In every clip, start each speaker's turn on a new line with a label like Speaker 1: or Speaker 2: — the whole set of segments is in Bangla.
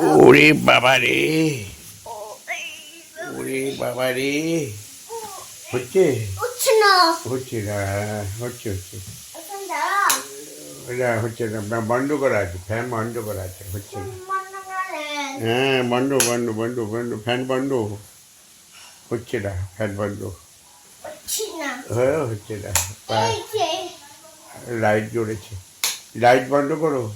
Speaker 1: ওরে বাবা রে। ওরে বাবা রে। হচ্ছে?
Speaker 2: না।
Speaker 1: হচ্ছে না হচ্ছে হচ্ছে।
Speaker 2: দাঁড়া
Speaker 1: এটা হচ্ছে না বন্ধ করা আছে ফ্যান বন্ধ করা আছে হচ্ছে না। হ্যাঁ বন্ধ বন্ধ বন্ধ বন্ধ ফ্যান বন্ধ। হচ্ছে না ফ্যান বন্ধ। হ্যাঁ হচ্ছে না। লাইট জ্বলেছে। লাইট বন্ধ করো।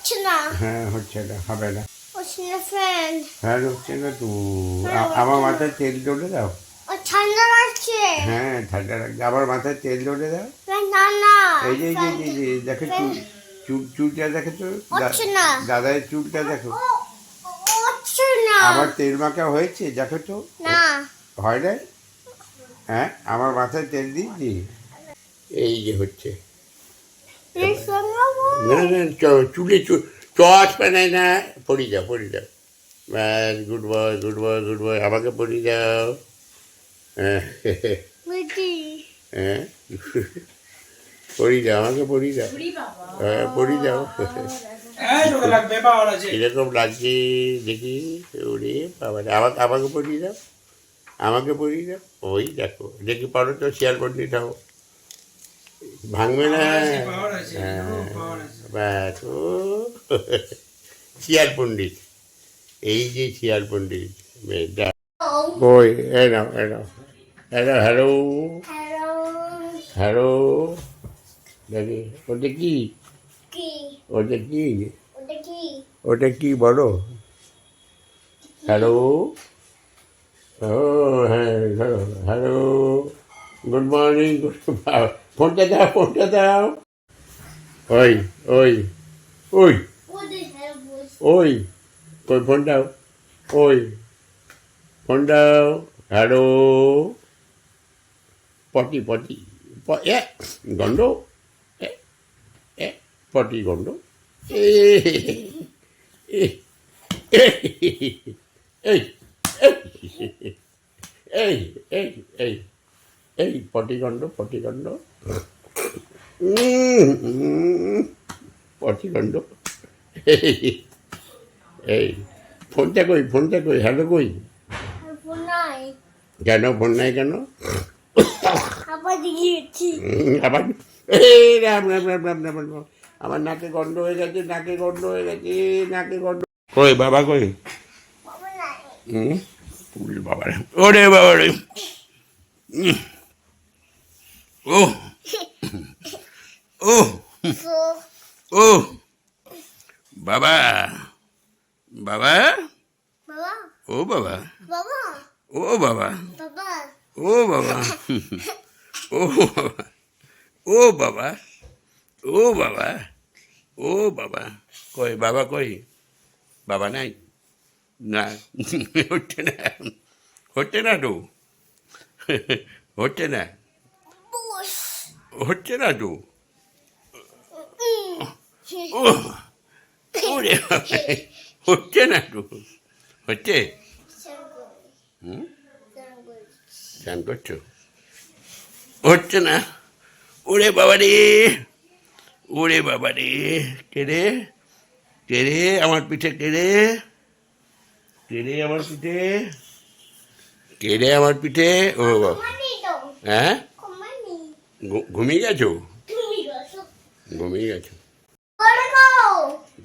Speaker 2: উঠছে না।
Speaker 1: হ্যাঁ হচ্ছে না হবে না।
Speaker 2: উঠছে না ফ্যান।
Speaker 1: ফ্যান হচ্ছে না তো। আমার মাথায় তেল ঢেলে দাও।
Speaker 2: ও ঠান্ডা লাগছে।
Speaker 1: হ্যাঁ ঠান্ডা লাগছে। আমার মাথায় তেল ঢেলে দাও।
Speaker 2: না না।
Speaker 1: এই যে এই যে, দেখো চুল চুল চুলটা দেখো তো।
Speaker 2: হচ্ছে।
Speaker 1: দাদার চুলটা দেখো। আমার তেল মাখা হয়েছে দেখো তো।
Speaker 2: না।
Speaker 1: হয় না হ্যাঁ আমার মাথায় তেল দিয়েছি। এই যে হচ্ছে। চচ না যাও যাও good good boy good boy আমাকে পড়ি যাও হ্যাঁ আমাকে পড়ি যাও হ্যাঁ পড়ি যাও এরকম লাগছে দেখি ওরে বাবা আমাকে আমাকে পড়িয়ে দাও। আমাকে পড়িয়ে দাও। ওই দেখো, দেখি পারো তো শিয়াল পণ্ডিত হও ভাঙবে না। হ্যাঁ, ব্যাস ও। শিয়াল পণ্ডিত। এই যে শিয়াল পণ্ডিত বেশ, যাও। ওই এ নাও এ নাও। হ্যালো। হ্যালো।
Speaker 2: হ্যালো।
Speaker 1: দেখি ওটা কি?
Speaker 2: কি?
Speaker 1: ওটা কি?
Speaker 2: ওটা কি?
Speaker 1: ওটা কি বলো? হ্যালো। ও হ্যাঁ হ্যালো গুড মর্নিং গুড ফোনটা দাও ফোনটা দাও ওই ওই ওই
Speaker 2: হ্যাঁ
Speaker 1: ওই কই ফোন দাও ওই ফোন দাও হ্যালো পটি পটি এ গন্ড এ পটি গন্ড এ এ এ এই এই এই এই এই পটিগণ্ড পটিগণ্ড পটিগণ্ড এই ফোনটা কই ফোনটা কই হ্যালো কই? কেন ফোন নাই কেন?
Speaker 2: আবার দিয়েছি।
Speaker 1: উম, এই রাম রাম রাম রাম রাম রাম। আমার নাকে গন্ধ হয়ে গেছে নাকে গন্ধ হয়ে গেছে নাকে গন্ধ। কই বাবা কই?
Speaker 2: বাবা নাই।
Speaker 1: হুম? বাবা রে ওরে বাবা রে। ও ও ও বাবা বাবা ও বাবা
Speaker 2: বাবা
Speaker 1: ও বাবা ও বাবা ও বাবা ও বাবা ও বাবা ও বাবা কই বাবা কই বাবা নাই না হচ্ছে না হচ্ছে না তো হচ্ছে না হচ্ছে না তো? ওরে হচ্ছে না তো? হচ্ছে? হুম? স্নান করছ? হচ্ছে না? ওরে বাবা রে ওরে বাবা রে কেড়ে? কেড়ে আমার পিঠে কেড়ে? কেড়ে আমার পিঠে? কেড়ে আমার পিঠে? ও বাবা। হ্যাঁ?
Speaker 2: মানি
Speaker 1: ঘু- ঘুমিয়ে গেছো
Speaker 2: তুমি গেছো
Speaker 1: ঘুমিয়ে গেছো
Speaker 2: বড় গো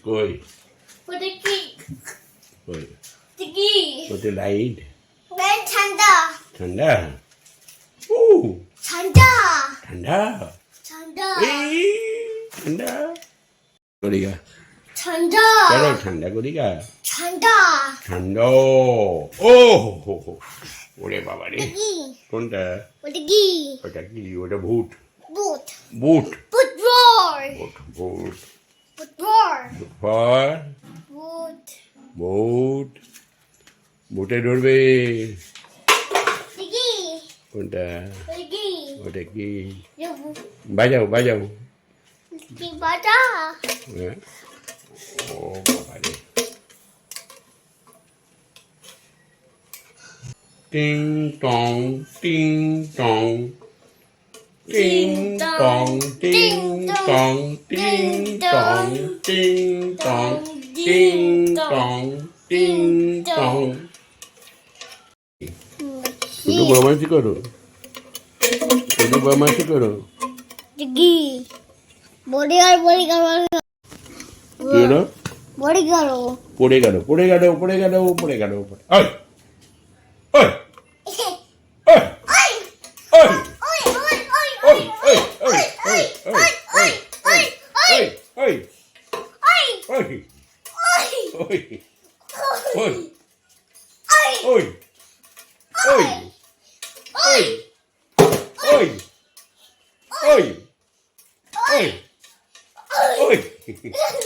Speaker 1: কই
Speaker 2: ওটা কি
Speaker 1: কই
Speaker 2: ওটা কি
Speaker 1: ওতে লাইট
Speaker 2: গায়ে ঠান্ডা
Speaker 1: ঠান্ডা ও
Speaker 2: ঠান্ডা
Speaker 1: ঠান্ডা
Speaker 2: ঠান্ডা
Speaker 1: এই ঠান্ডা। করিগা
Speaker 2: ঠান্ডা
Speaker 1: ঠান্ডা করিগা
Speaker 2: ঠান্ডা।
Speaker 1: ঠান্ডা ও হো হো হো। ওরে বাবা রে। কোনটা?
Speaker 2: ওটা কি?
Speaker 1: ওটা কি? ওটা ভূত।
Speaker 2: বুট
Speaker 1: বুট
Speaker 2: বুট রোর
Speaker 1: বুট বুট
Speaker 2: বুট রোর
Speaker 1: ফর
Speaker 2: বুট
Speaker 1: বুট বুটে ধরবে। কোনটা?
Speaker 2: ওটা কি?
Speaker 1: বাজাও বাজাও।
Speaker 2: বাটা
Speaker 1: হ্যাঁ। ও বাবা রে টিং টং টিং টং টিং টং টিং টং টিং টং টিং টং টিং টং টিং টং শুধু বদমাইশি করো শুধু বদমাইশি করো
Speaker 2: বডি আর বডি কার
Speaker 1: ইউনো
Speaker 2: পড়ে গেল
Speaker 1: পড়ে গেল পড়ে গেল পড়ে গেল পড়ে গেল ওই ওই Oi! Oi! Oi!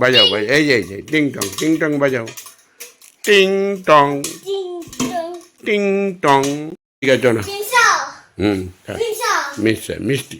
Speaker 1: বাজাও বাজাও এই যে এই যে টিং টং টিং টং বাজাও। টিং টং টিং টং। ঠিক আছে না। হুম মিষ্টি মিষ্টি।